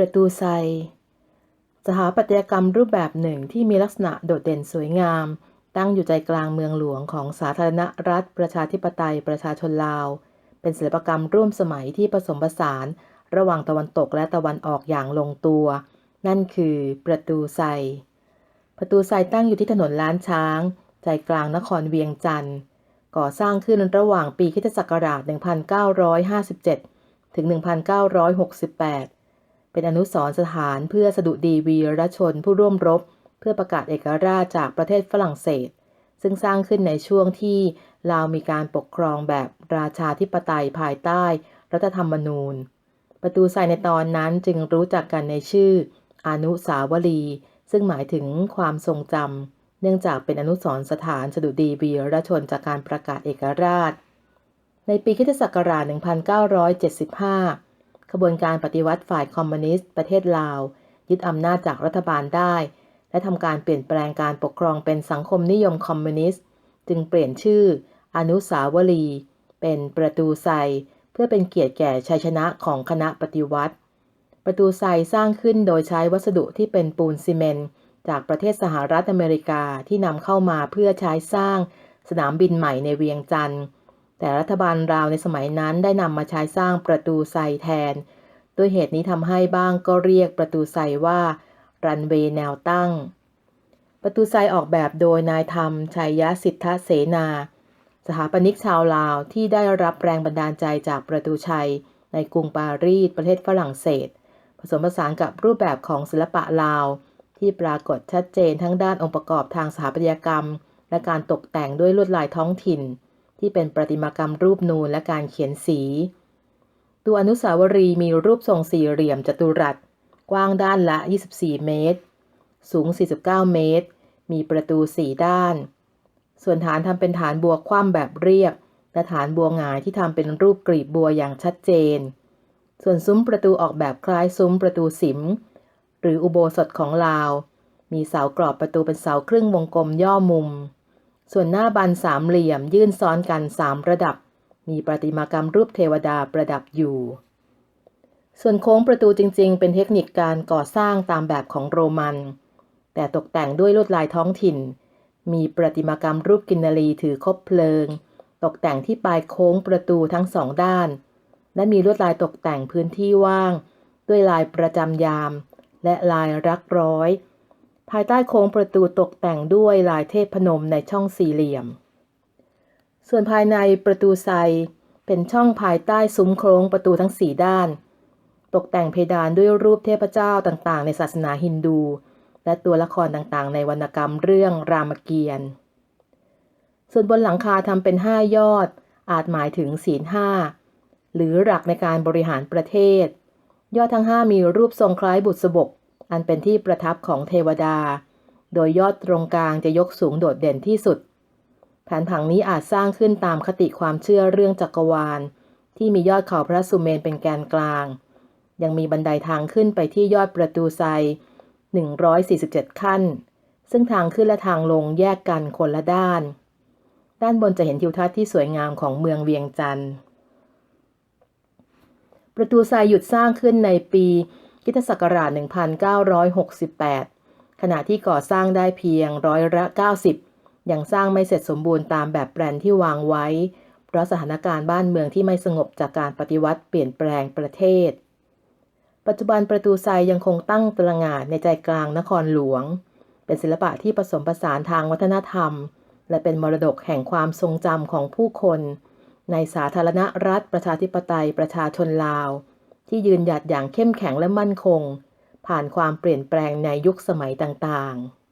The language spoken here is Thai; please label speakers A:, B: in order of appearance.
A: ประตูไซ สถาปัตยกรรมรูปแบบหนึ่งที่มีลักษณะโดดเด่นสวยงาม ตั้งอยู่ใจกลางเมืองหลวงของสาธารณรัฐประชาธิปไตยประชาชนลาว เป็นศิลปกรรมร่วมสมัยที่ผสมผสาน ระหว่างตะวันตกและตะวันออกอย่างลงตัว นั่นคือประตูไซ ประตูไซตั้งอยู่ที่ถนนล้านช้าง ใจกลางนครเวียงจันทร์ก่อสร้างขึ้นระหว่างปีคศักราช1957 ถึง 1968 เป็นอนุสรณ์สถานเพื่อสดุดีวีรชนผู้ร่วมรบ เพื่อประกาศเอกราชจากประเทศฝรั่งเศส ซึ่งสร้างขึ้นในช่วงที่ลาวมีการปกครองแบบราชาธิปไตยภายใต้ รัฐธรรมนูญ ประตูไซในตอนนั้นจึงรู้จักกันในชื่อ อนุสาวรี ซึ่งหมายถึงความทรงจำเนื่องจากเป็นอนุสรณ์สถานสดุดีวีรชนจากการประกาศเอกราช ในปีคริสตศักรา1975 ขบวนการปฏิวัติฝ่ายคอมมิวนิสต์ประเทศลาว ยึดอำนาจจากรัฐบาลได้ และทำการเปลี่ยนแปลงการปกครองเป็นสังคมนิยมคอมมิวนิสต์ จึงเปลี่ยนชื่อ อนุสาวรีย์เป็นประตูไซเพื่อเป็นเกียรติแก่ชัยชนะของคณะปฏิวัติ ประตูไซสร้างขึ้นโดยใช้วัสดุที่เป็นปูนซีเมนต์จากประเทศสหรัฐอเมริกาที่นำเข้ามาเพื่อใช้สร้างสนามบินใหม่ในเวียงจันทร์ แต่รัฐบาลราวในสมัยนั้นได้นำมาใช้สร้างประตูไซแทน ด้วยเหตุนี้ทำให้บ้างก็เรียกประตูไซว่า รันเวย์แนวตั้ง ประตูไซออกแบบโดยนายธรรมชัยยสิทธเสนา สถาปนิกชาวลาวที่ได้รับแรงบันดาลใจจากประตูชัย ในกรุงปารีสประเทศฝรั่งเศส ผสมผสานกับรูปแบบของศิลปะลาว ที่ปรากฏชัดเจนทั้งด้านองค์ประกอบทางสถาปัตยกรรม และการตกแต่งด้วยลวดลายท้องถิ่น ที่เป็นประติมากรรมรูปนูนและการเขียนสี ตัวอนุสาวรีย์มีรูปทรงสี่เหลี่ยมจัตุรัส กว้างด้านละ 24 เมตร สูง 49 เมตร มีประตูสี่ด้าน ส่วนฐานทำเป็นฐานบัวคว่ำแบบเรียบ และฐานบัวหงายที่ทำเป็นรูปกลีบบัวอย่างชัดเจน ส่วนซุ้มประตูออกแบบคล้ายซุ้มประตูสิม หรืออุโบสถของลาว มีเสากรอบประตูเป็นเสาครึ่งวงกลมย่อมุม ส่วนหน้าบันสามเหลี่ยมยื่นซ้อนกันสามระดับ มีประติมากรรมรูปเทวดาประดับอยู่ ส่วนโค้งประตูจริง ๆ เป็นเทคนิคการก่อสร้างตามแบบของโรมัน แต่ตกแต่งด้วยลวดลายท้องถิ่น มีประติมากรรมรูปกินนารีถือคบเพลิง ตกแต่งที่ปลายโค้งประตูทั้งสองด้าน และมีลวดลายตกแต่งพื้นที่ว่าง ด้วยลายประจำยาม และลายรักร้อย ภายใต้โค้งประตูตกแต่งด้วยลายเทพพนมในช่องสี่เหลี่ยม ส่วนภายในประตูไซเป็นช่องภายใต้ซุ้มโค้งประตูทั้งสี่ด้าน ตกแต่งเพดานด้วยรูปเทพเจ้าต่างๆ ในศาสนาฮินดู และตัวละครต่างๆ ในวรรณกรรมเรื่องรามเกียรติ์ ส่วนบนหลังคาทำเป็นห้ายอด อาจหมายถึงศีลห้าหรือหลักในการบริหารประเทศ ยอดทั้งห้ามีรูปทรงคล้ายบุษบก อันเป็นที่ประทับของเทวดา โดยยอดตรงกลางจะยกสูงโดดเด่นที่สุด แผนผังนี้อาจสร้างขึ้นตามคติความเชื่อเรื่องจักรวาล ที่มียอดเขาพระสุเมนเป็นแกนกลาง ยังมีบันไดทางขึ้นไปที่ยอดประตูไซ 147 ขั้น ซึ่งทางขึ้นและทางลงแยกกันคนละด้าน ด้านบนจะเห็นทิวทัศน์ที่สวยงามของเมืองเวียงจันทร์ประตูไซหยุดสร้างขึ้นในปี คริสตศักราช 1968 ขณะที่ก่อสร้างได้เพียงร้อยละ 90 ยังสร้างไม่เสร็จสมบูรณ์ตามแบบแปลนที่วางไว้ เพราะสถานการณ์บ้านเมืองที่ไม่สงบจากการปฏิวัติเปลี่ยนแปลงประเทศ ปัจจุบันประตูไซยังคงตั้งตระหง่านในใจกลางนครหลวง เป็นศิลปะที่ผสมผสานทางวัฒนธรรม และเป็นมรดกแห่งความทรงจำของผู้คน ในสาธารณรัฐประชาธิปไตยประชาชนลาว ที่ยืนหยัดอย่างเข้มแข็งและมั่นคง ผ่านความเปลี่ยนแปลงในยุคสมัยต่างๆ